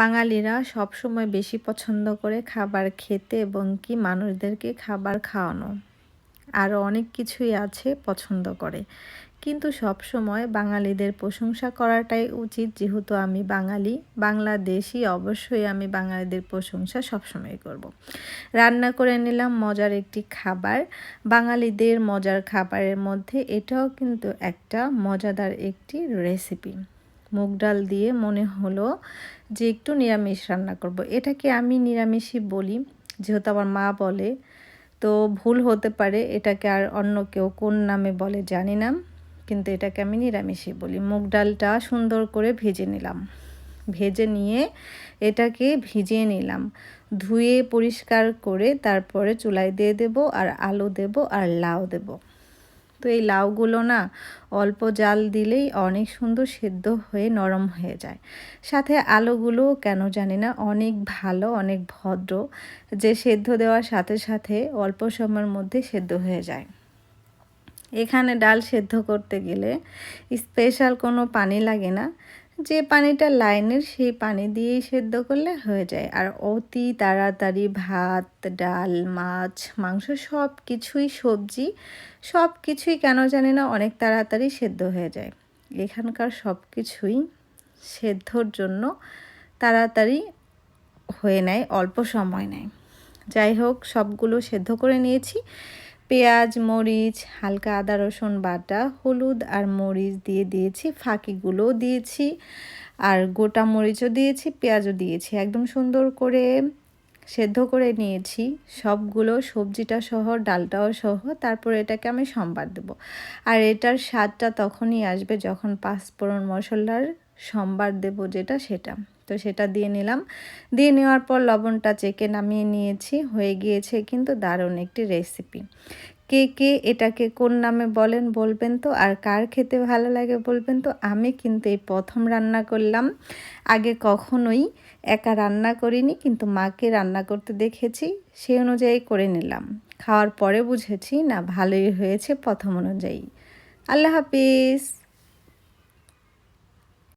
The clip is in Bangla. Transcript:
বাঙালিরা সবসময় বেশি পছন্দ করে খাবার খেতে এবং কি মানুষদেরকে খাবার খাওয়ানো। আরও অনেক কিছুই আছে পছন্দ করে। কিন্তু সব সময় বাঙালিদের প্রশংসা করাটাই উচিত। যেহেতু আমি বাঙালি, বাংলাদেশি, অবশ্যই আমি বাঙালিদের প্রশংসা সবসময় করব। রান্না করে নিলাম মজার একটি খাবার। বাঙালিদের মজার খাবারের মধ্যে এটাও কিন্তু একটা মজাদার একটি রেসিপি মুগ ডাল দিয়ে মনে হলো যে একটু নিরামিষ রান্না করব। এটাকে আমি নিরামিষই বলি, যেহেতু আমার মা বলে। তো ভুল হতে পারে, এটাকে আর অন্য কেউ কোন নামে বলে জানি না, কিন্তু এটাকে আমি নিরামিষই বলি। মুগ ডালটা সুন্দর করে ভেজে নিলাম। ভেজে নিয়ে এটাকে ভিজিয়ে নিলাম। ধুয়ে পরিষ্কার করে তারপরে চুলায় দিয়ে দেব, আর আলু দেব, আর লাউ দেবো। তো এই লাউগুলো না অল্প জাল দিলেই অনেক সুন্দর সেদ্ধ হয়ে নরম হয়ে যায়। সাথে আলুগুলো কেন জানি না অনেক ভালো, অনেক ভদ্র, যে সেদ্ধ দেওয়ার সাথে সাথে অল্প সময়ের মধ্যে সেদ্ধ হয়ে যায়। এখানে ডাল সেদ্ধ করতে গেলে স্পেশাল কোনো পানি লাগে না। যে পানিটা লাইনের সেই পানি দিয়েই সেদ্ধ করলে হয়ে যায়। আর অতি তাড়াতাড়ি ভাত, ডাল, মাছ, মাংস সব কিছুই সবজি সব কিছুই কেন জানি না অনেক তাড়াতাড়ি সেদ্ধ হয়ে যায়। এখানকার সব কিছুই সেদ্ধর জন্য তাড়াতাড়ি হয়ে নেয়, অল্প সময় নেয়। যাই হোক, সবগুলো সেদ্ধ করে নিয়েছি। পেঁয়াজ, মরিচ, হালকা আদা, রসুন বাটা, হলুদ আর মরিচ দিয়ে দিয়েছি, ফাঁকিগুলোও দিয়েছি আর গোটা মরিচও দিয়েছি, পেঁয়াজও দিয়েছি। একদম সুন্দর করে সেদ্ধ করে নিয়েছি। সবগুলো সবজিটা সহ, ডালটাও সহ, তারপর এটাকে আমি সম্বার দেব। আর এটার স্বাদটা তখনই আসবে যখন পাঁচ পাঁচফোড়ন মশলার সম্বার দেব যেটা, সেটা। তো সেটা দিয়ে নিলাম। দিয়ে নেওয়ার পর লবণটা চেকে নামিয়ে নিয়েছি। হয়ে গিয়েছে কিন্তু দারুণ একটি রেসিপি কে কে এটাকে কোন নামে বলেন বলবেন তো? আর কার খেতে ভালো লাগে বলবেন তো? আমি কিন্তু এই প্রথম রান্না করলাম। আগে কখনোই একা রান্না করিনি, কিন্তু মাকে রান্না করতে দেখেছি। সেই অনুযায়ী করে নিলাম। খাওয়ার পরে বুঝেছি, না ভালোই হয়েছে প্রথম অনুযায়ী। আল্লাহ হাফিজ।